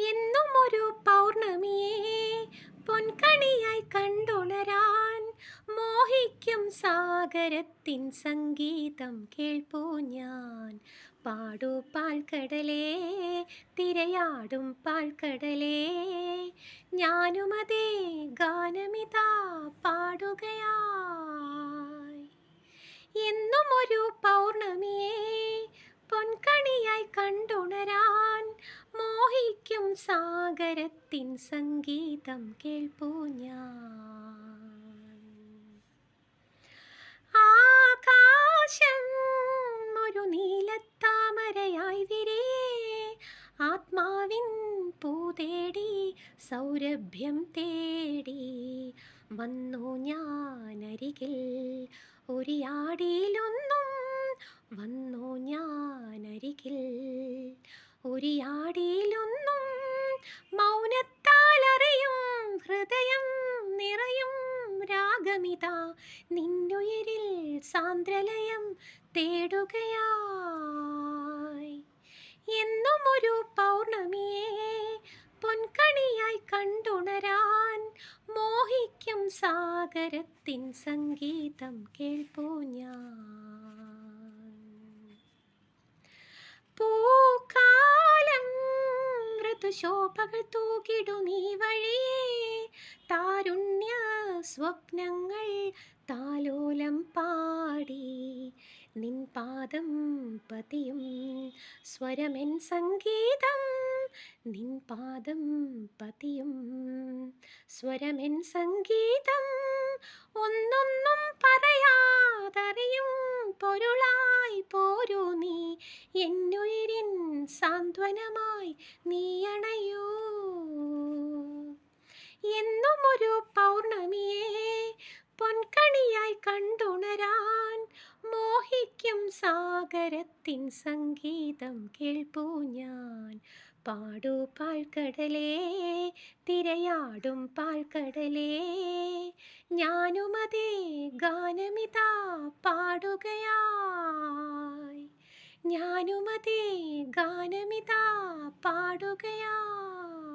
എന്നും ഒരു പൗർണമിയെ പൊൻകണിയായി കണ്ടുണരാൻ മോഹിക്കും സാഗരത്തിൻ സംഗീതം കേൾപ്പൂ ഞാൻ. പാടൂ പാൽക്കടലേ തിരയാടും പാൽക്കടലേ ഞാനുമതേ ഗാനമിതാ പാടുകയായി. എന്നും ഒരു പൗർണമിയെ പൊൻകണിയായി കണ്ടുണരാൻ സാഗരത്തിൻ സംഗീതം കേൾപ്പൂ ഞാൻ. ആകാശം ഒരു നീലത്താമരയായി വിരേ. ആത്മാവിൻ പൂ തേടി സൗരഭ്യം തേടി വന്നു ഞാനരികിൽ. ഒരിയാടിയിലൊന്നും വന്നു ഞാനരികിൽ. ഒരിയാടിയിലൊന്നും രാഗമിതാ നിന്നുയിരിൽ സാന്ദ്രലയം തേടുകയായി. എന്നും ഒരു പൗർണമിയെ പൊൻകണിയായി കണ്ടുണരാൻ മോഹിക്കും സാഗരത്തിൻ സംഗീതം കേൾപ്പൂ ഞാൻ. പൂക്കാലം ഋതുശോഭകൾ തൂകിടും ഈ വഴിയേ താരുണ്യ സ്വപ്നങ്ങൾ താലോലം പാടി. നിൻ പാദം പതിയും സ്വരമെൻ സംഗീതം. നിൻ പാദം പതിയും സ്വരമെൻ സംഗീതം. ഒന്നൊന്നും പറയാതറിയും പൊരുളായി പോരൂ നീ. എന്നുയിരിൻ സാന്ത്വനമായി നീ പൊൻകണിയായി കണ്ടുണരാൻ മോഹിക്കും സാഗരത്തിൻ സംഗീതം കേൾപ്പൂ ഞാൻ. പാടൂ പാൽക്കടലേ തിരയാടും പാൽക്കടലേ ഞാനുമതേ ഗാനമിതാ പാടുകയായി. ഞാനുമതേ ഗാനമിതാ പാടുകയായി.